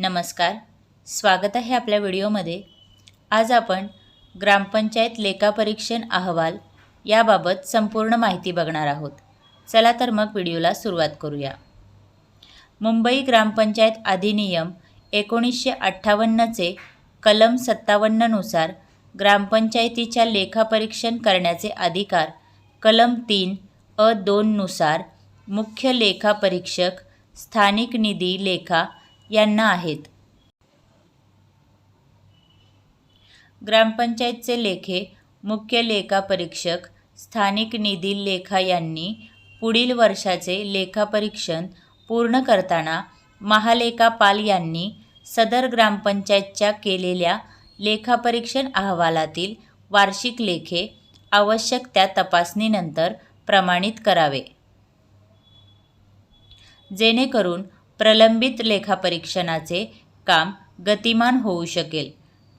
नमस्कार. स्वागत आहे आपल्या व्हिडिओमध्ये. आज आपण ग्रामपंचायत लेखापरीक्षण अहवाल याबाबत संपूर्ण माहिती बघणार आहोत. चला तर मग व्हिडिओला सुरुवात करूया. मुंबई ग्रामपंचायत अधिनियम एकोणीसशे अठ्ठावन्नचे कलम सत्तावन्ननुसार ग्रामपंचायतीच्या लेखापरीक्षण करण्याचे अधिकार कलम तीन अ दोननुसार मुख्य लेखापरीक्षक स्थानिक निधी लेखा यांना आहेत. ग्रामपंचायतचे लेखे मुख्य लेखापरीक्षक स्थानिक निधी लेखा यांनी पुढील वर्षाचे लेखापरीक्षण पूर्ण करताना महालेखापाल यांनी सदर ग्रामपंचायतच्या केलेल्या लेखापरीक्षण अहवालातील वार्षिक लेखे आवश्यक त्या तपासणीनंतर प्रमाणित करावे. जेणेकरून प्रलंबित लेखापरीक्षणाचे काम गतिमान होऊ शकेल.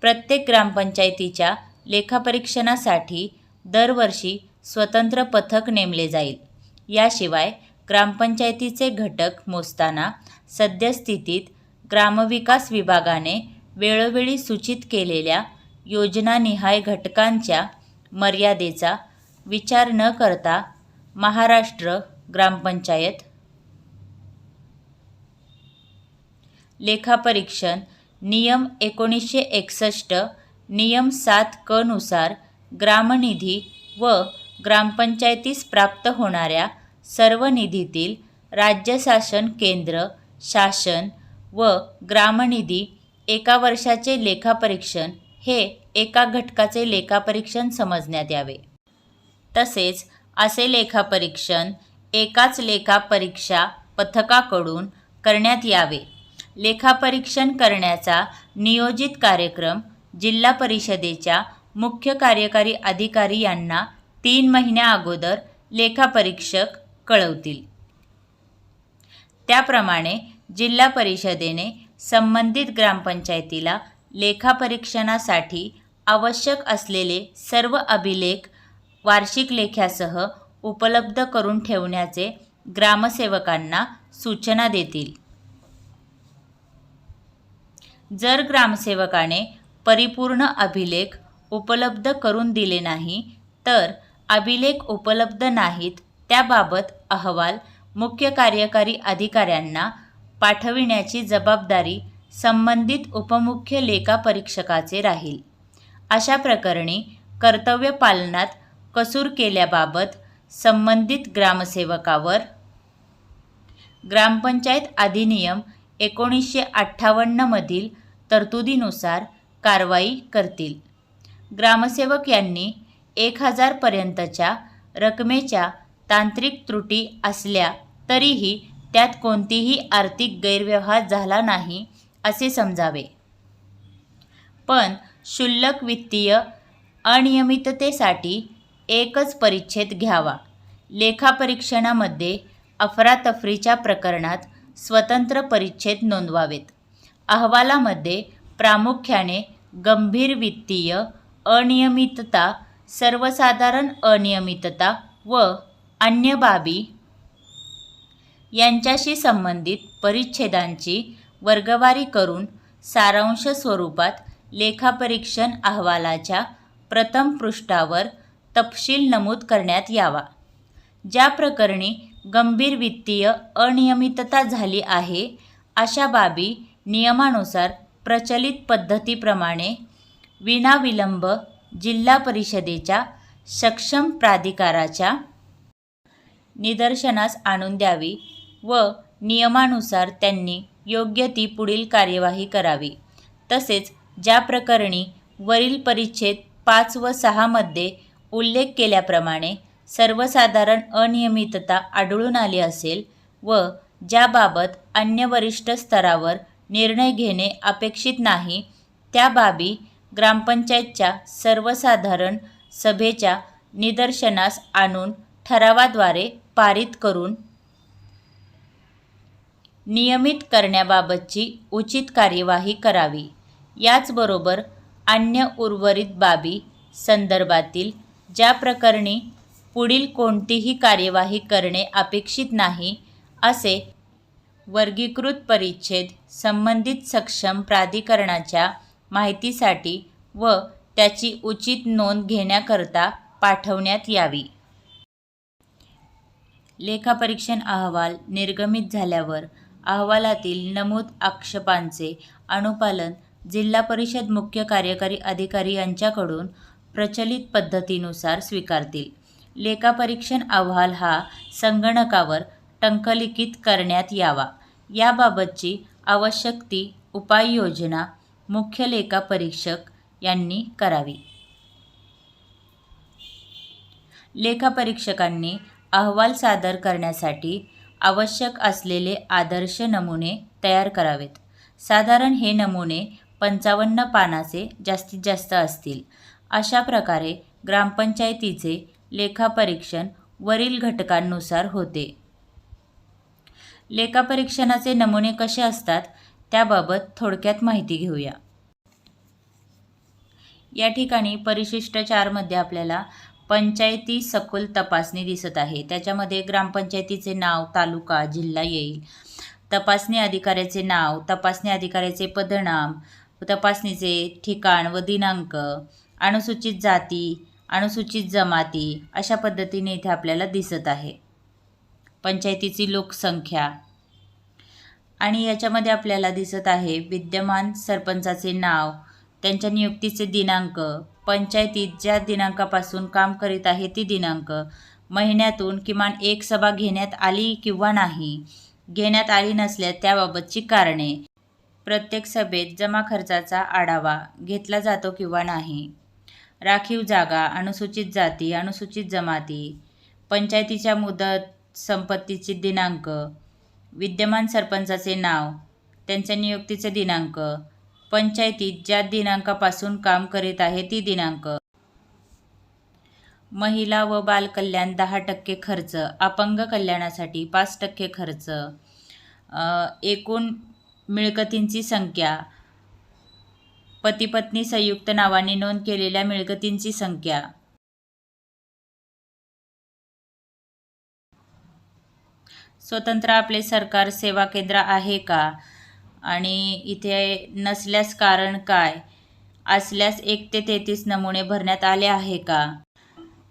प्रत्येक ग्रामपंचायतीच्या लेखापरीक्षणासाठी दरवर्षी स्वतंत्र पथक नेमले जाईल. याशिवाय ग्रामपंचायतीचे घटक मोजताना सद्यस्थितीत ग्रामविकास विभागाने वेळोवेळी सूचित केलेल्या योजनानिहाय घटकांच्या मर्यादेचा विचार न करता महाराष्ट्र ग्रामपंचायत लेखापरीक्षण नियम एकोणीसशे एकसष्ट नियम सात क नुसार ग्रामनिधी व ग्रामपंचायतीस प्राप्त होणाऱ्या सर्व निधीतील राज्य शासन केंद्र शासन व ग्रामनिधी एका वर्षाचे लेखापरीक्षण हे एका घटकाचे लेखापरीक्षण समजण्यात यावे. तसेच असे लेखापरीक्षण एकाच लेखापरीक्षा पथकाकडून करण्यात यावे. लेखापरीक्षण करण्याचा नियोजित कार्यक्रम जिल्हा परिषदेच्या मुख्य कार्यकारी अधिकारी यांना तीन महिन्या अगोदर लेखापरीक्षक कळवतील. त्याप्रमाणे जिल्हा परिषदेने संबंधित ग्रामपंचायतीला लेखापरीक्षणासाठी आवश्यक असलेले सर्व अभिलेख वार्षिक लेख्यासह उपलब्ध करून ठेवण्याचे ग्रामसेवकांना सूचना देतील. जर ग्रामसेवकाने परिपूर्ण अभिलेख उपलब्ध करून दिले नाही तर अभिलेख उपलब्ध नाहीत त्याबाबत अहवाल मुख्य कार्यकारी अधिकाऱ्यांना पाठविण्याची जबाबदारी संबंधित उपमुख्य लेखापरीक्षकाचे राहील. अशा प्रकरणी कर्तव्य पालनात कसूर केल्याबाबत संबंधित ग्रामसेवकावर ग्रामपंचायत अधिनियम एकोणीसशे अठ्ठावन्नमधील तरतुदीनुसार कारवाई करतील. ग्रामसेवक यांनी एक हजारपर्यंतच्या रकमेच्या तांत्रिक त्रुटी असल्या तरीही त्यात कोणतीही आर्थिक गैरव्यवहार झाला नाही असे समजावे. पण क्षुल्लक वित्तीय अनियमिततेसाठी एकच परिच्छेद घ्यावा. लेखापरीक्षणामध्ये अफरातफरीच्या प्रकरणात स्वतंत्र परिच्छेद नोंदवावेत. अहवालामध्ये प्रामुख्याने गंभीर वित्तीय अनियमितता सर्वसाधारण अनियमितता व अन्य बाबी यांच्याशी संबंधित परिच्छेदांची वर्गवारी करून सारांश स्वरूपात लेखापरीक्षण अहवालाच्या प्रथम पृष्ठावर तपशील नमूद करण्यात यावा. ज्या प्रकरणी गंभीर वित्तीय अनियमितता झाली आहे अशा बाबी नियमानुसार प्रचलित पद्धतीप्रमाणे विनाविलंब जिल्हा परिषदेच्या सक्षम प्राधिकाराच्या निदर्शनास आणून द्यावी व नियमानुसार त्यांनी योग्य ती पुढील कार्यवाही करावी. तसेच ज्या प्रकरणी वरील परिच्छेद पाच व सहामध्ये उल्लेख केल्याप्रमाणे सर्वसाधारण अनियमितता आढळून आली असेल व ज्याबाबत अन्य वरिष्ठ स्तरावर निर्णय घेणे अपेक्षित नाही त्या बाबी ग्रामपंचायतच्या सर्वसाधारण सभेच्या निदर्शनास आणून ठरावाद्वारे पारित करून नियमित करण्याबाबतची उचित कार्यवाही करावी. याचबरोबर अन्य उर्वरित बाबी संदर्भातील ज्या प्रकरणी पुढील कोणतीही कार्यवाही करणे अपेक्षित नाही असे वर्गीकृत परिच्छेद संबंधित सक्षम प्राधिकरणाच्या माहितीसाठी व त्याची उचित नोंद घेण्याकरता पाठवण्यात यावी. लेखापरीक्षण अहवाल निर्गमित झाल्यावर अहवालातील नमूद आक्षेपांचे अनुपालन जिल्हा परिषद मुख्य कार्यकारी अधिकारी यांच्याकडून प्रचलित पद्धतीनुसार स्वीकारतील. लेखापरीक्षण अहवाल हा संगणकावर टंकलिखित करण्यात यावा. याबाबतची आवश्यक ती उपाययोजना मुख्य लेखापरीक्षक यांनी करावी. लेखापरीक्षकांनी अहवाल सादर करण्यासाठी आवश्यक असलेले आदर्श नमुने तयार करावेत. साधारण हे नमुने पंचावन्न पानाचे जास्तीत जास्त असतील. अशा प्रकारे ग्रामपंचायतीचे लेखापरीक्षण वरील घटकांनुसार होते. लेखापरीक्षणाचे नमुने कसे असतात त्याबाबत थोडक्यात माहिती घेऊया. या ठिकाणी परिशिष्ट चारमध्ये आपल्याला पंचायती सखोल तपासणी दिसत आहे. त्याच्यामध्ये ग्रामपंचायतीचे नाव तालुका जिल्हा येईल. तपासणी अधिकाऱ्याचे नाव तपासणी अधिकाऱ्याचे पदनाम तपासणीचे ठिकाण व दिनांक अनुसूचित जाती अनुसूचित जमाती अशा पद्धतीने इथे आपल्याला दिसत आहे. पंचायतीची लोकसंख्या. आणि याच्यामध्ये आपल्याला दिसत आहे विद्यमान सरपंचाचे नाव त्यांच्या नियुक्तीचे दिनांक पंचायतीत ज्या दिनांकापासून काम करीत आहे ती दिनांक महिन्यातून किमान एक सभा घेण्यात आली किंवा नाही घेण्यात आली नसल्यास त्याबाबतची कारणे प्रत्येक सभेत जमा खर्चाचा आढावा घेतला जातो किंवा नाही. राखीव जागा अनुसूचित जाती अनुसूचित जमाती पंचायतीच्या मुदत संपत्तीचे दिनांक विद्यमान सरपंचाचे नाव त्यांच्या नियुक्तीचे दिनांक पंचायतीत ज्या दिनांकापासून काम करीत आहे ती दिनांक. महिला व बालकल्याण दहा टक्के खर्च अपंग कल्याणासाठी पाच टक्के खर्च एकूण मिळकतींची संख्या पतीपत्नी संयुक्त नावाने नोंद केलेल्या मिळकतींची संख्या. स्वतंत्र आपले सरकार सेवा केंद्र आहे का? आणि इथे नसल्यास कारण काय? असल्यास एक ते तेहतीस नमुने भरण्यात आले आहे का?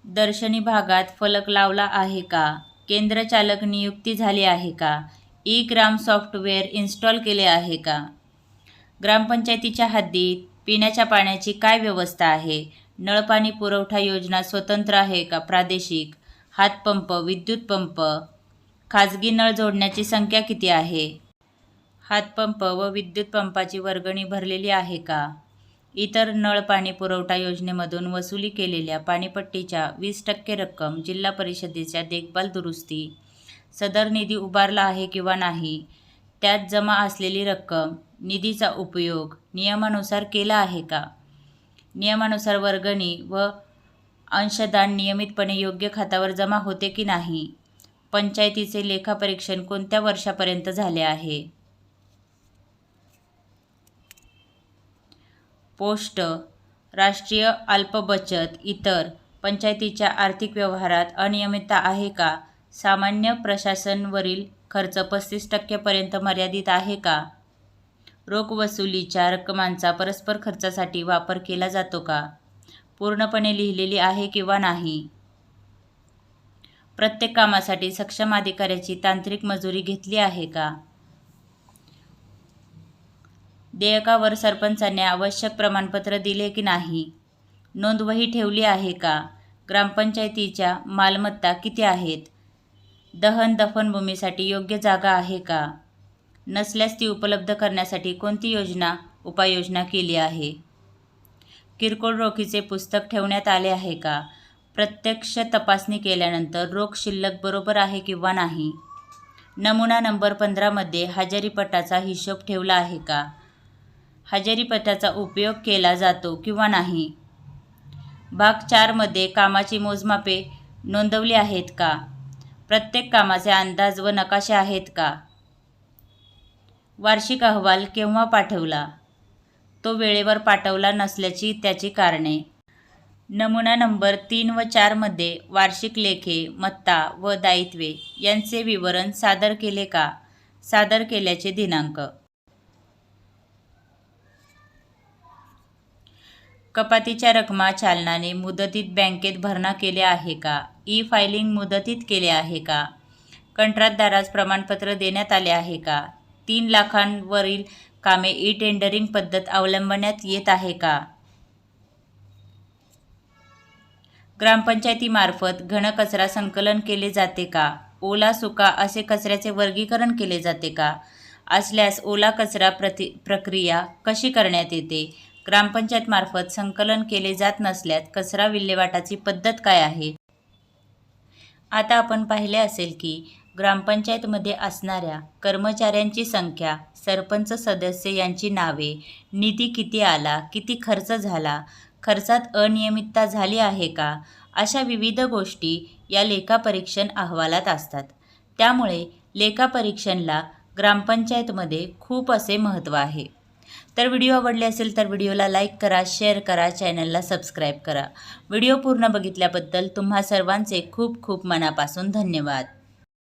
दर्शनी भागात फलक लावला आहे का? केंद्रचालक नियुक्ती झाली आहे का? ई ग्राम सॉफ्टवेअर इन्स्टॉल केले आहे का? ग्रामपंचायतीच्या हद्दीत पिण्याच्या पाण्याची काय व्यवस्था आहे? नळपाणी पुरवठा योजना स्वतंत्र आहे का प्रादेशिक? हातपंप विद्युत पंप खाजगी नळ जोडण्याची संख्या किती आहे? हातपंप व विद्युत पंपाची वर्गणी भरलेली आहे का? इतर नळ पाणी पुरवठा योजनेमधून वसुली केलेल्या पाणीपट्टीच्या वीस टक्के रक्कम जिल्हा परिषदेच्या देखभाल दुरुस्ती सदर निधी उभारला आहे किंवा नाही त्यात जमा असलेली रक्कम निधीचा उपयोग नियमानुसार केला आहे का? नियमानुसार वर्गणी व अंशदान नियमितपणे योग्य खात्यावर जमा होते की नाही? पंचायतीचे लेखापरीक्षण कोणत्या वर्षापर्यंत झाले आहे? पोस्ट राष्ट्रीय अल्पबचत इतर पंचायतीच्या आर्थिक व्यवहारात अनियमितता आहे का? सामान्य प्रशासनवरील खर्च पस्तीस टक्क्यापर्यंत मर्यादित आहे का? रोख वसुलीच्या रक्कमांचा परस्पर खर्चासाठी वापर केला जातो का? पूर्णपणे लिहिलेली आहे किंवा नाही? प्रत्येक कामासाठी सक्षम अधिकाऱ्याची तांत्रिक मजुरी घेतली आहे का? देयकावर सरपंचाने आवश्यक प्रमाणपत्र दिले की नाही? नोंदवही ठेवली आहे का? ग्रामपंचायतीच्या मालमत्ता किती आहेत? दहन दफनभूमीसाठी योग्य जागा आहे का? नसल्यास ती उपलब्ध करण्यासाठी कोणती योजना उपाययोजना केली आहे? किरकोळ रोखीचे पुस्तक ठेवण्यात आले आहे का? प्रत्यक्ष तपासणी केल्यानंतर रोख शिल्लक बरोबर आहे किंवा नाही? नमुना नंबर पंधरामध्ये हजेरीपटाचा हिशोब ठेवला आहे का? हजेरीपटाचा उपयोग केला जातो किंवा नाही? भाग चारमध्ये कामाची मोजमापे नोंदवली आहेत का? प्रत्येक कामाचे अंदाज व नकाशे आहेत का? वार्षिक अहवाल केव्हा पाठवला? तो वेळेवर पाठवला नसल्याची त्याची कारणे. नमुना नंबर तीन व चारमध्ये वार्षिक लेखे मत्ता व दायित्वे यांचे विवरण सादर केले का? सादर केल्याचे दिनांक. कपातीच्या रकमा चालनाने मुदतीत बँकेत भरणा केले आहे का? ई फायलिंग मुदतीत केले आहे का? कंत्राटदारास प्रमाणपत्र देण्यात आले आहे का? तीन लाखांवरील कामे ई टेंडरिंग पद्धत अवलंबण्यात येत आहे का? ग्रामपंचायतीमार्फत घनकचरा संकलन केले जाते का? ओला सुका असे कचऱ्याचे वर्गीकरण केले जाते का? असल्यास ओला कचरा प्रति प्रक्रिया कशी करण्यात येते? ग्रामपंचायतमार्फत संकलन केले जात नसल्यास कचरा विल्हेवाटाची पद्धत काय आहे? आता आपण पाहिले असेल की ग्रामपंचायतमध्ये असणाऱ्या कर्मचाऱ्यांची संख्या सरपंच सदस्य यांची नावे निधी किती आला किती खर्च झाला खर्चात अनियमितता झाली आहे का अशा विविध गोष्टी या लेखापरीक्षण अहवालात असतात. त्यामुळे लेखापरीक्षणला ग्रामपंचायतमध्ये खूप असे महत्त्व आहे. तर व्हिडिओ आवडले असेल तर व्हिडिओला लाईक करा शेअर करा चॅनलला सबस्क्राईब करा. व्हिडिओ पूर्ण बघितल्याबद्दल तुम्हा सर्वांचे खूप खूप मनापासून धन्यवाद.